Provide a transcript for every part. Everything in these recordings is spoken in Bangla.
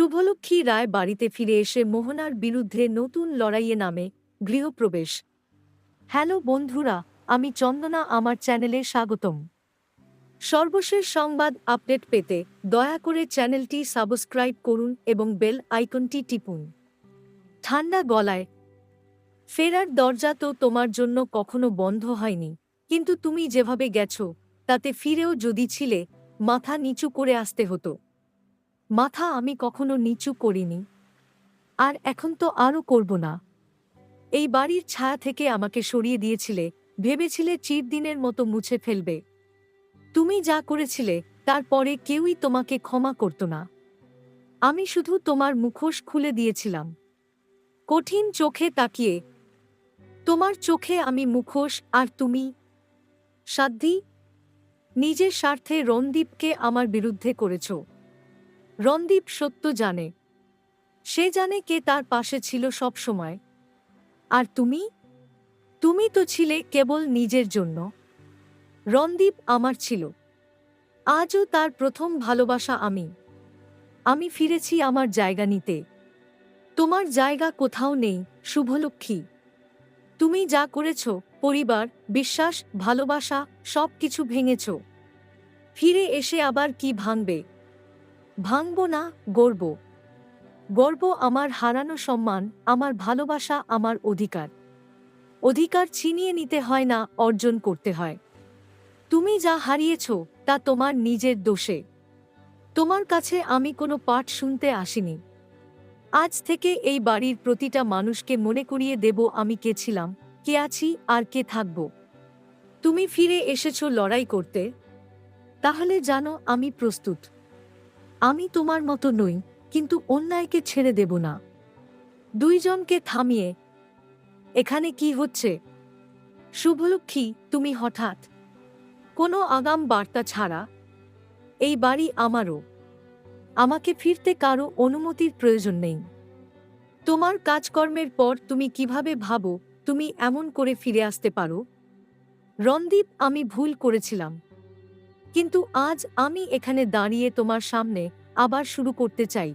শুভলক্ষ্মী রায় বাড়িতে ফিরে এসে মোহনার বিরুদ্ধে নতুন লড়াইয়ে নামে গৃহপ্রবেশ। হ্যালো বন্ধুরা, আমি চন্দনা, আমার চ্যানেলে স্বাগতম। সর্বশেষ সংবাদ আপডেট পেতে দয়া করে চ্যানেলটি সাবস্ক্রাইব করুন এবং বেল আইকনটি টিপুন। ঠান্ডা গলায়, ফেরার দরজা তো তোমার জন্য কখনো বন্ধ হয়নি, কিন্তু তুমি যেভাবে গেছো, তাতে ফিরেও যদি ছিলে, মাথা নিচু করে আসতে হতো। মাথা আমি কখনো নিচু করিনি। আর এখন তো আরও করব না। এই বাড়ির ছায়া থেকে আমাকে সরিয়ে দিয়েছিলে, ভেবেছিলে চিরদিনের মতো মুছে ফেলবে। তুমি যা করেছিলে তারপরে কেউই তোমাকে ক্ষমা করত না। আমি শুধু তোমার মুখোশ খুলে দিয়েছিলাম। কঠিন চোখে তাকিয়ে, তোমার চোখে আমি মুখোশ, আর তুমি? সাধ্যি নিজের স্বার্থে রণদীপকে আমার বিরুদ্ধে করেছ। রণদীপ সত্য জানে। সে জানে কে তার পাশে ছিল সব সময়। আর তুমি? তুমি তো ছিলে কেবল নিজের জন্য। রণদীপ আমার ছিল। আজও তার প্রথম ভালোবাসা আমি। আমি ফিরেছি আমার জায়গা নিতে। তোমার জায়গা কোথাও নেই, শুভলক্ষ্মী। তুমি যা করেছ, পরিবার, বিশ্বাস, ভালোবাসা সব কিছু ভেঙেছ। ফিরে এসে আবার কি ভাঙবে? ভাঙব না গর্ব গর্ব আমার হারানো সম্মান, আমার ভালোবাসা, আমার অধিকার। অধিকার ছিনিয়ে নিতে হয় না, অর্জন করতে হয়। তুমি যা হারিয়েছ, তা তোমার নিজের দোষে। তোমার কাছে আমি কোনো পাঠ শুনতে আসিনি। আজ থেকে এই বাড়ির প্রতিটা মানুষকে মনে করিয়ে দেব আমি কে ছিলাম, কে আছি, আর কে থাকব। তুমি ফিরে এসেছ লড়াই করতে। তাহলে জানো আমি প্রস্তুত। আমি তোমার মতো নই, কিন্তু অন্যায়কে ছেড়ে দেব না। দুইজনকে থামিয়ে, এখানে কি হচ্ছে? শুভলক্ষ্মী, তুমি হঠাৎ কোনো আগাম বার্তা ছাড়া এই বাড়ি আমারও। আমাকে ফিরতে কারও অনুমতির প্রয়োজন নেই। তোমার কাজকর্মের পর তুমি কীভাবে ভাবো, তুমি এমন করে ফিরে আসতে পারো? রণদীপ, আমি ভুল করেছিলাম। কিন্তু আজ আমি এখানে দাঁড়িয়ে তোমার সামনে আবার শুরু করতে চাই।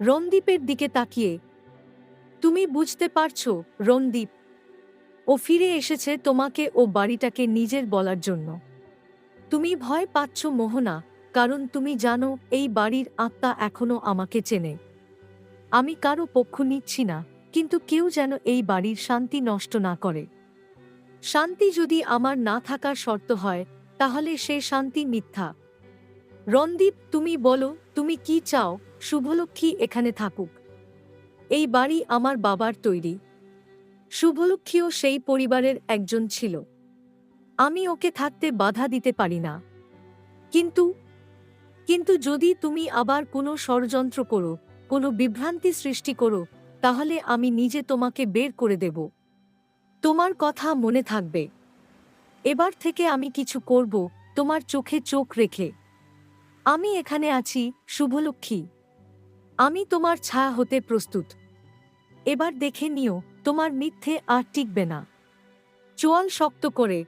রণদীপের দিকে তাকিয়ে, তুমি বুঝতে পারছ, রণদীপ, ও ফিরে এসেছে তোমাকে ও বাড়িটাকে নিজের বলার জন্য। তুমি ভয় পাচ্ছ মোহনা, কারণ তুমি জানো এই বাড়ির আত্মা এখনও আমাকে চেনে। আমি কারও পক্ষ নিচ্ছি না, কিন্তু কেউ যেন এই বাড়ির শান্তি নষ্ট না করে। শান্তি যদি আমার না থাকার শর্ত হয় তাহলে সে শান্তি মিথ্যা। রণদীপ, তুমি বলো, তুমি কি চাও? শুভলক্ষ্মী এখানে থাকুক। এই বাড়ি আমার বাবার তৈরি। শুভলক্ষ্মীও সেই পরিবারের একজন ছিল। আমি ওকে থাকতে বাধা দিতে পারি না। কিন্তু কিন্তু যদি তুমি আবার কোনো ষড়যন্ত্র করো, কোনো বিভ্রান্তি সৃষ্টি করো, তাহলে আমি নিজে তোমাকে বের করে দেব। তোমার কথা মনে থাকবে। এবার থেকে আমি কিছু করব, তোমার চোখে চোখ রেখে। আমি এখানে আছি, শুভলক্ষ্মী। আমি তোমার ছায়া হতে প্রস্তুত। এবার দেখে নিও, তোমার মিথ্যে আর টিকবে না। চোয়াল শক্ত করে।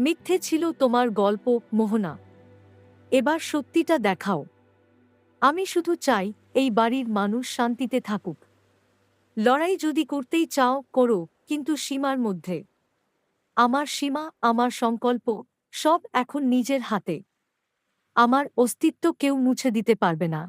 মিথ্যে ছিল তোমার গল্প, মোহনা। এবার সত্যিটা দেখাও। আমি শুধু চাই, এই বাড়ির মানুষ শান্তিতে থাকুক। লড়াই যদি করতেই চাও, করো, কিন্তু সীমার মধ্যে। আমার সীমা, আমার সংকল্প সব এখন নিজের হাতে। আমার অস্তিত্ব কেউ মুছে দিতে পারবে না।